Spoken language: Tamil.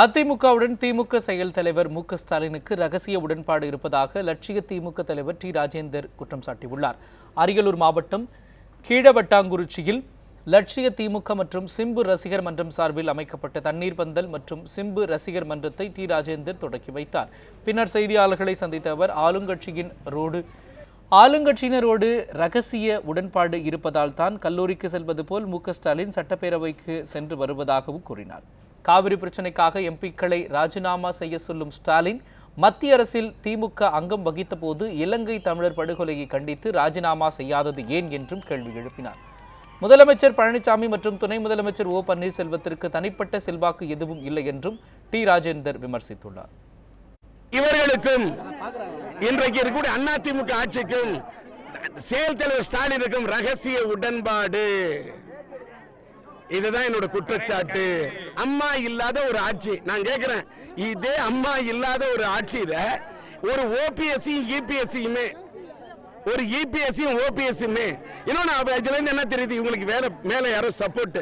அதிமுகவுடன் திமுக செயல் தலைவர் மு ஸ்டாலினுக்கு ரகசிய உடன்பாடு இருப்பதாக லட்சிய திமுக தலைவர் டி ராஜேந்தர் குற்றம் சாட்டியுள்ளார். அரியலூர் மாவட்டம் கீழவட்டாங்குறிச்சியில் லட்சிய திமுக மற்றும் சிம்பு ரசிகர் மன்றம் சார்பில் அமைக்கப்பட்ட தண்ணீர் பந்தல் மற்றும் சிம்பு ரசிகர் மன்றத்தை டி ராஜேந்தர் தொடக்கி வைத்தார். பின்னர் செய்தியாளர்களை சந்தித்த அவர் ஆளுங்கட்சியின் ரோடு ஆளுங்கட்சியினரோடு ரகசிய உடன்பாடு இருப்பதால் தான் கல்லூரிக்கு செல்வது போல் மு ஸ்டாலின் சட்டப்பேரவைக்கு சென்று வருவதாகவும் கூறினார். காவிரி பிரச்சினைக்காக எம்பிக்களை ராஜினாமா செய்ய சொல்லும் ஸ்டாலின் மத்திய அரசில் திமுக அங்கம் வகித்த போது இலங்கை தமிழர் படுகொலையை கண்டித்து ராஜினாமா செய்யாதது ஏன் என்றும் கேள்வி எழுப்பினார். முதலமைச்சர் பழனிசாமி மற்றும் துணை முதலமைச்சர் ஓ பன்னீர்செல்வத்திற்கு தனிப்பட்ட செல்வாக்கு எதுவும் இல்லை என்றும் டி ராஜேந்தர் விமர்சித்துள்ளார். இவர்களுக்கும் இன்றைக்கு இருக்கக்கூடிய அதிமுக ஆட்சிக்கும் செயல் தலைவர் ஸ்டாலினுக்கும் ரகசிய உடன்பாடு. இதுதான் என்னோட குற்றச்சாட்டு. அம்மா இல்லாத ஒரு ஆட்சி. நான் கேட்கிறேன் இதே அம்மா இல்லாத ஒரு ஆட்சியில ஒரு ஓபிஎஸ்சி இபிஎஸ்சியுமே ஒரு இபிஎஸ்சியும் ஓபிஎஸ்சியுமே இன்னொன்று இதுல இருந்து என்ன தெரியுது? இவங்களுக்கு வேற மேல யாரும் சப்போர்ட்